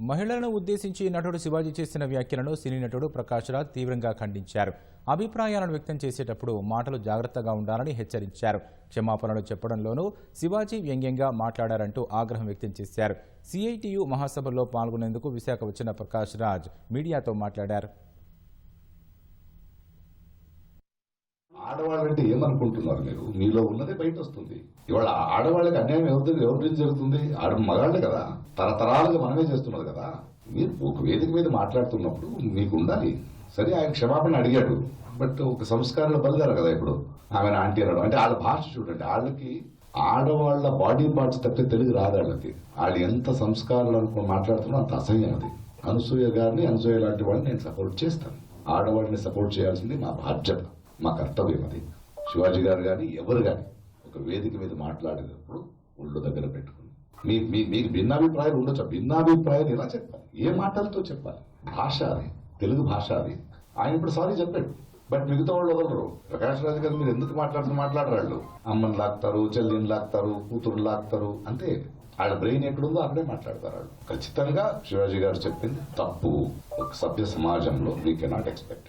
మహిళలను ఉద్దేశించి నటుడు శివాజీ చేసిన వ్యాఖ్యలను సినీ నటుడు ప్రకాష్ రాజ్ తీవ్రంగా ఖండించారు. అభిప్రాయాలను వ్యక్తం చేసేటప్పుడు మాటలు జాగ్రత్తగా ఉండాలని హెచ్చరించారు. క్షమాపణలు చెప్పడంలోనూ శివాజీ వ్యంగ్యంగా మాట్లాడారంటూ ఆగ్రహం వ్యక్తం చేశారు. సిఐటియు మహాసభలో పాల్గొనేందుకు విశాఖ వచ్చిన ప్రకాష్ రాజ్ మీడియాతో మాట్లాడారు. ఆడవాళ్ళంటే ఏమనుకుంటున్నారు మీరు? మీలో ఉన్నదే బయట వస్తుంది ఇవాళ ఆడవాళ్ళకి అన్యాయం ఎవరి ఎవరి గురించి జరుగుతుంది? ఆడ మగాళ్ళే కదా. తరతరాలుగా మనమే చేస్తున్నారు కదా. మీరు ఒక వేదిక మీద మాట్లాడుతున్నప్పుడు మీకు ఉండాలి సరే ఆయన క్షమాపణ అడిగాడు. బట్ ఒక సంస్కారాలు బలిగారు కదా ఇప్పుడు. ఆమెను ఆంటీ అనడం. అంటే వాళ్ళ భాష చూడండి. వాళ్ళకి ఆడవాళ్ళ బాడీ పార్ట్స్ తప్పితే తెలుగు రాదు వాళ్ళకి వాళ్ళు ఎంత సంస్కారాలు అనుకుని మాట్లాడుతున్నా అంత అసహ్యం అది. అనసూయ గారిని అనసూయ లాంటి వాళ్ళని నేను సపోర్ట్ చేస్తాను. ఆడవాళ్ళని సపోర్ట్ చేయాల్సింది మా బాధ్యత. మా కర్తవ్యం అది. శివాజీ గారు కానీ ఎవరు కానీ ఒక వేదిక మీద మాట్లాడేటప్పుడు ఒళ్ళు దగ్గర పెట్టుకుని మీ మీకు భిన్నాభిప్రాయాలు ఉండొచ్చు. భిన్నాభిప్రాయాలు ఎలా చెప్పాలి? ఏ మాటలతో చెప్పాలి? భాష అది. తెలుగు భాష అది. ఆయన ఇప్పుడు సారీ చెప్పాడు. బట్ మిగతా వాళ్ళు వదలరు. ప్రకాష్ రాజు గారు మీరు ఎందుకు మాట్లాడుతూ మాట్లాడరాళ్ళు అమ్మని లాక్తారు చెల్లిని లాక్తారు కూతురు లాక్తారు అంతే. వాళ్ళ బ్రెయిన్ ఎక్కడుందో అక్కడే మాట్లాడతారు వాళ్ళు. ఖచ్చితంగా శివాజీ గారు చెప్పింది తప్పు. ఒక సభ్య సమాజంలో వీ కెనాట్ ఎక్స్పెక్ట్